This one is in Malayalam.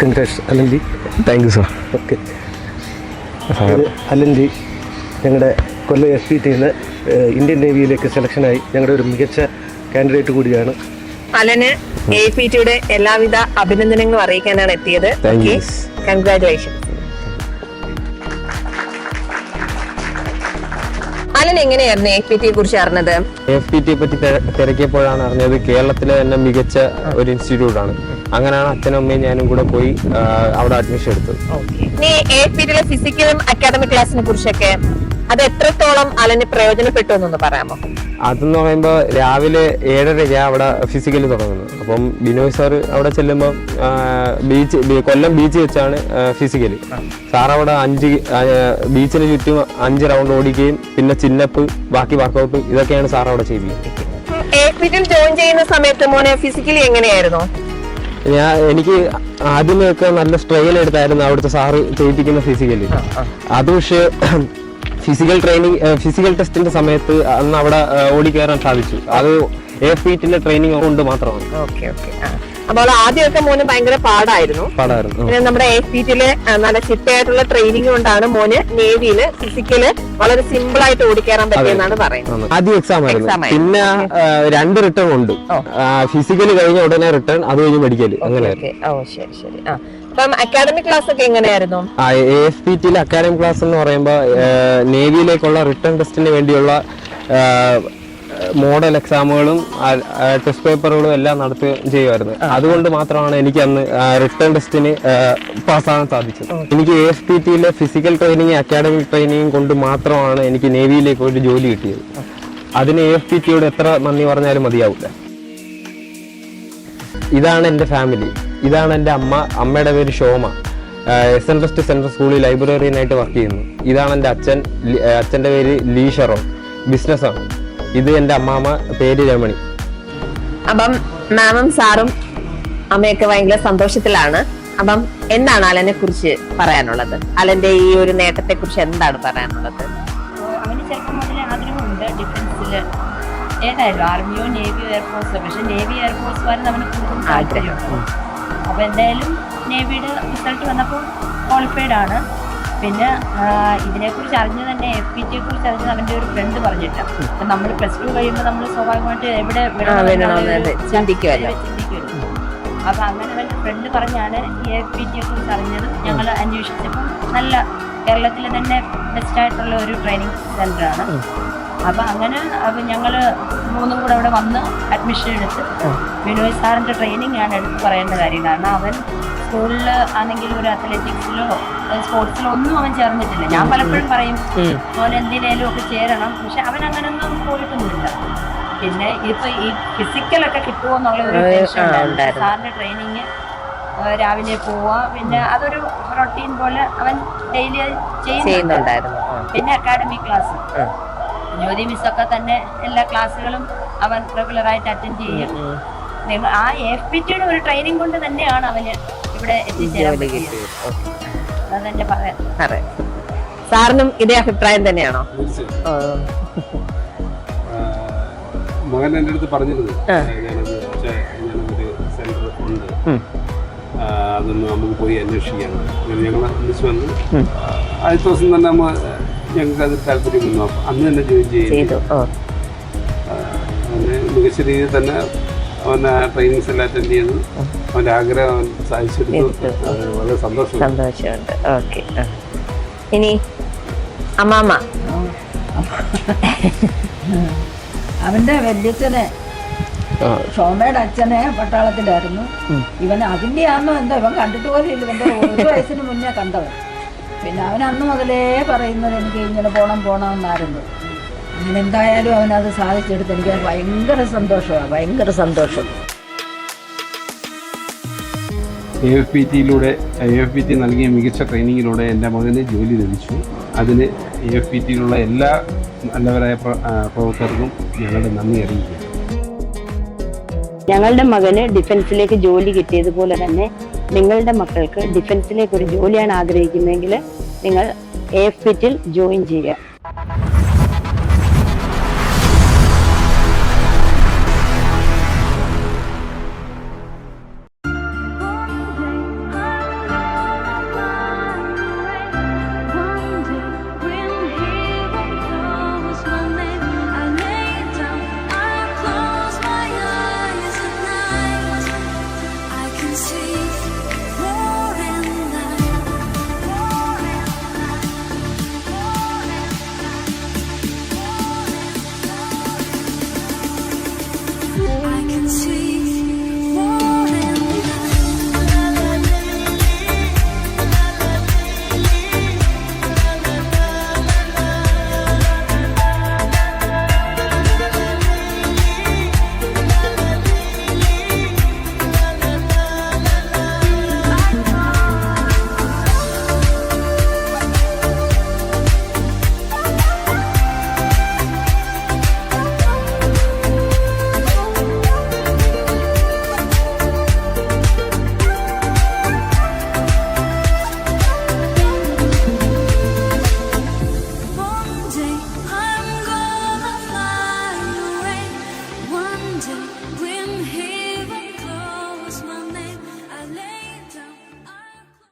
Congratulation അലൻജി thank you sir okay. അലൻജി ഞങ്ങളുടെ കൊല്ലം എസ് പി ടിന്ന് ഇന്ത്യൻ നേവിയിലേക്ക് സെലക്ഷനായി ഞങ്ങളുടെ ഒരു മികച്ച കാൻഡിഡേറ്റ് കൂടിയാണ്. അലന് എ പി ടിയുടെ എല്ലാവിധ അഭിനന്ദനങ്ങളും അറിയിക്കാനാണ് എത്തിയത്. കൺഗ്രാറ്റുലേഷൻ അലൻ എങ്ങനെയായിരുന്നു എഫ് പി ടിയെ കുറിച്ച് അറിഞ്ഞത്? എഫ് പി ടിയെ പറ്റി തിരക്കിയപ്പോഴാണ് അറിഞ്ഞത് കേരളത്തിലെ തന്നെ മികച്ച ഒരു ഇൻസ്റ്റിറ്റ്യൂട്ട് ആണ്. അങ്ങനെയാണ് അച്ഛനും അമ്മയും ഞാനും കൂടെ പോയി അവിടെ അഡ്മിഷൻ എടുത്തത്. ഇനി ഫിസിക്കലും അക്കാദമിക് ക്ലാസിനെ കുറിച്ചൊക്കെ അത് എത്രത്തോളം അലന് പ്രയോജനപ്പെട്ടു എന്നൊന്ന് പറയാമോ? അതെന്ന് പറയുമ്പോൾ രാവിലെ ഏഴരയ്ക്ക് അവിടെ ഫിസിക്കൽ തുടങ്ങുന്നത്. അപ്പം ബിനോയ് സാർ അവിടെ ചെല്ലുമ്പോൾ ബീച്ച് കൊല്ലം ബീച്ച് വെച്ചാണ് ഫിസിക്കലി സാർ അവിടെ അഞ്ച് ബീച്ചിന് ചുറ്റും അഞ്ച് റൗണ്ട് ഓടിക്കുകയും പിന്നെ ചിന്നപ്പ് ബാക്കി വർക്കൗട്ട് ഇതൊക്കെയാണ് സാർ അവിടെ ചെയ്തിരിക്കുന്നത്. ജോയിൻ ചെയ്യുന്ന സമയത്ത് മോനെ ഫിസിക്കലി എങ്ങനെയായിരുന്നു? ഞാൻ എനിക്ക് ആദ്യമൊക്കെ നല്ല സ്ട്രെയിൻ എടുത്തായിരുന്നു അവിടുത്തെ സാറ് ചെയ്യിപ്പിക്കുന്ന ഫിസിക്കലി അത് പക്ഷേ ഫിസിക്കൽ ട്രെയിനിങ് ഫിസിക്കൽ ടെസ്റ്റിന്റെ സമയത്ത് അന്ന് അവിടെ ഓടിക്കയറാൻ സാധിച്ചു. അത് എ ഫീറ്റിന്റെ ട്രെയിനിങ് കൊണ്ട് മാത്രമാണ്. Okay okay. അപ്പോൾ ആദ്യമൊക്കെ മോന് ഭയങ്കര പാടായിരുന്നു. പിന്നെ നമ്മുടെ എ സി ടിയിലെ നല്ല ചിട്ടയായിട്ടുള്ള ട്രെയിനിങ് കൊണ്ടാണ് മോന് നേവിയിൽ ഫിസിക്കൽ വളരെ സിമ്പിൾ ആയിട്ട് ഓടിക്കേറാൻ പറ്റിയെന്നാണ് പറയുന്നത്. ആദ്യം എക്സാം ആയിരുന്നു. പിന്നെ രണ്ട് റിട്ടേൺ ഉണ്ട്. ഫിസിക്കലി കഴിഞ്ഞ ഉടനെ റിട്ടേൺ അത് കഴിഞ്ഞ് മെഡിക്കൽ അങ്ങനെ ഓ ശരി ശരി. ആ. അപ്പം അക്കാഡമിക് ക്ലാസ് ഒക്കെ എങ്ങനെയായിരുന്നു? എ എഫ് പി ടിയിലെ അക്കാഡമിക് ക്ലാസ് എന്ന് പറയുമ്പോൾ നേവിയിലേക്കുള്ള റിട്ടേൺ ടെസ്റ്റിന് വേണ്ടിയുള്ള മോഡൽ എക്സാമുകളും ടെസ്റ്റ് പേപ്പറുകളും എല്ലാം നടത്തുകയും ചെയ്യുമായിരുന്നു. അതുകൊണ്ട് മാത്രമാണ് എനിക്ക് അന്ന് റിട്ടേൺ ടെസ്റ്റിന് പാസ്സാകാൻ സാധിച്ചത്. എനിക്ക് എ എഫ് പി ടിയിലെ ഫിസിക്കൽ ട്രെയിനിങ് അക്കാഡമിക് ട്രെയിനിങ് കൊണ്ട് മാത്രമാണ് എനിക്ക് നേവിയിലേക്ക് ഒരു ജോലി കിട്ടിയത്. അതിന് എ എഫ് പി ടിയോട് എത്ര നന്ദി പറഞ്ഞാലും മതിയാവില്ല. ഇതാണ് എന്റെ ഫാമിലി ഇതാണ് എന്റെ അമ്മ. അമ്മയുടെ പേര് Shoma. S N trust central സ്കൂളിൽ ലൈബ്രറിയനായിട്ട് വർക്ക് ചെയ്യുന്നു. ഇതാണ് എന്റെ അച്ഛൻ അച്ഛന്റെ പേര് ലീഷറോ ബിസിനസ്സാണ് ഇത് എന്റെ അമ്മാമ്മ പേര് രമണി. അപ്പം മാമും സാറും അമ്മയൊക്കെ ഭയങ്കര സന്തോഷത്തിലാണ്. അപ്പം എന്താണ് അലനെ കുറിച്ച് പറയാനുള്ളത്? അലന്റെ ഈ ഒരു നേട്ടത്തെ കുറിച്ച് എന്താണ് പറയാനുള്ളത്? അവന് ചെറുപ്പം മുതലേ ആഗ്രഹമുണ്ട് ഡിഫൻസിൽ ഏതായാലും ആർമിയോ നേവിയോ എയർഫോഴ്സോ പക്ഷെ നേവി എയർഫോഴ്സ് വരുന്ന അവന് കൂടുതൽ താല്പര്യമുണ്ട്. അപ്പോൾ എന്തായാലും നേവിയുടെ റിസൾട്ട് വന്നപ്പോൾ ക്വാളിഫൈഡ് ആണ്. പിന്നെ ഇതിനെക്കുറിച്ച് അറിഞ്ഞ് തന്നെ എഫ് പി ടിയെ കുറിച്ച് അറിഞ്ഞത് അവന്റെ ഒരു ഫ്രണ്ട് പറഞ്ഞിട്ട്. അപ്പം നമ്മൾ പ്ലസ് ടു കഴിയുമ്പോൾ നമ്മൾ സ്വാഭാവികമായിട്ട് എവിടെ ചിന്തിക്കുമല്ലോ. അപ്പൊ അങ്ങനെ അവന്റെ ഫ്രണ്ട് പറഞ്ഞാണ് ഈ എഫ് പി ടിയെ കുറിച്ച് അറിഞ്ഞത്. ഞങ്ങൾ അന്വേഷിച്ചപ്പോൾ നല്ല കേരളത്തിൽ തന്നെ ബെസ്റ്റ് ആയിട്ടുള്ള ഒരു ട്രെയിനിങ് ആണ്. അപ്പൊ അങ്ങനെ അപ്പൊ ഞങ്ങൾ മൂന്നും കൂടെ അവിടെ വന്ന് അഡ്മിഷൻ എടുത്ത് വിനോയ് സാറിന്റെ ട്രെയിനിങ് ആണ് എടുത്ത് പറയേണ്ട കാര്യം. കാരണം അവൻ സ്കൂളിൽ ആണെങ്കിൽ ഒരു അത്ലറ്റിക്സിലോ സ്പോർട്സിലോ ഒന്നും അവൻ ചേർന്നിട്ടില്ല. ഞാൻ പലപ്പോഴും പറയും അവൻ എന്തിനേലും ഒക്കെ ചേരണം. പക്ഷെ അവൻ അങ്ങനൊന്നും പോയിട്ടൊന്നുമില്ല. പിന്നെ ഇപ്പൊ ഈ ഫിസിക്കലൊക്കെ കിട്ടുമോ എന്നുള്ള ഒരു ടെൻഷൻ ഉണ്ടായിരുന്നു. സാറിന്റെ ട്രെയിനിങ് രാവിലെ പോവാ. പിന്നെ അതൊരു റൊട്ടീൻ പോലെ അവൻ ഡെയിലി ചെയ്യുന്നുണ്ട്. ചെയ്യുന്നുണ്ടായിരുന്നു. പിന്നെ അക്കാഡമി ക്ലാസ്. ജ്യോതി മിസ്സൊക്കെ തന്നെ എല്ലാ ക്ലാസ്സുകളും അവൻ റെഗുലറായിട്ട് അറ്റൻഡ് ചെയ്യും ആ എഫ് പി ടിയുടെ ഒരു ട്രെയിനിങ് കൊണ്ട് തന്നെയാണ് അവന് ഇവിടെ എത്തിച്ചേരാൻ പറ്റിയത്. അതെന്റെ പറയാൻ അതെ. സാറിനും ഇതേ അഭിപ്രായം തന്നെയാണോ? മകൻ എന്റെ അടുത്ത് പറഞ്ഞിരുന്നു. ഞാനത് പക്ഷേ ഞാനൊരു സെന്റർ ഉണ്ട്. അതൊന്ന് നമുക്ക് പോയി അന്വേഷിക്കാം. അങ്ങനെ ഞങ്ങൾ അന്വേഷിച്ച് വന്ന്. ആ, ദിവസം തന്നെ നമ്മൾ ഞങ്ങൾക്ക് അത് താല്പര്യം വന്നു. അപ്പം അന്ന് തന്നെ ജോയിൻ ചെയ്തു. അങ്ങനെ മികച്ച രീതിയിൽ തന്നെ അവൻ ട്രെയിനിങ്സ് എല്ലാം അറ്റൻഡ് ചെയ്തു. അവന്റെ ആഗ്രഹം അവൻ സാധിച്ചെടുത്തു വളരെ സന്തോഷം സന്തോഷമുണ്ട്. ഓക്കെ ഇനി അമ്മാമ്മ. അവന്റെ വല്യച്ഛനെ ഷോമയുടെ അച്ഛനെ പട്ടാളത്തിലായിരുന്നു. ഇവൻ അതിന്റെ ആണോ എന്തോ ഇവൻ കണ്ടിട്ട് പോലെ ഇല്ല. ഇവന്റെ ഒരു വയസ്സിന് മുന്നേ കണ്ടവൻ. പിന്നെ അവൻ അന്ന് മുതലേ പറയുന്നത് എനിക്ക് ഇങ്ങനെ പോണം പോണം എന്നായിരുന്നു. അങ്ങനെ എന്തായാലും അവനത് സാധിച്ചെടുത്ത് എനിക്ക് ഭയങ്കര സന്തോഷമാണ് ഭയങ്കര സന്തോഷം. എ എഫ് പി ടിയിലൂടെ എ എഫ് പി ടി നൽകിയ മികച്ച ട്രെയിനിങ്ങിലൂടെ എന്റെ മകന് ജോലി ലഭിച്ചു. അതിന് എ എഫ് പി ടിയിലുള്ള എല്ലാ നല്ലവരായ പ്രവർത്തകർക്കും ഞങ്ങളുടെ നന്ദി അറിയിക്കുക ഞങ്ങളുടെ മകന് ഡിഫൻസിലേക്ക് ജോലി കിട്ടിയതുപോലെ തന്നെ നിങ്ങളുടെ മക്കൾക്ക് ഡിഫൻസിലേക്ക് ഒരു ജോലിയാണ് ആഗ്രഹിക്കുന്നതെങ്കിൽ നിങ്ങൾ എ എഫ് ടിയിൽ ജോയിൻ ചെയ്യുക. see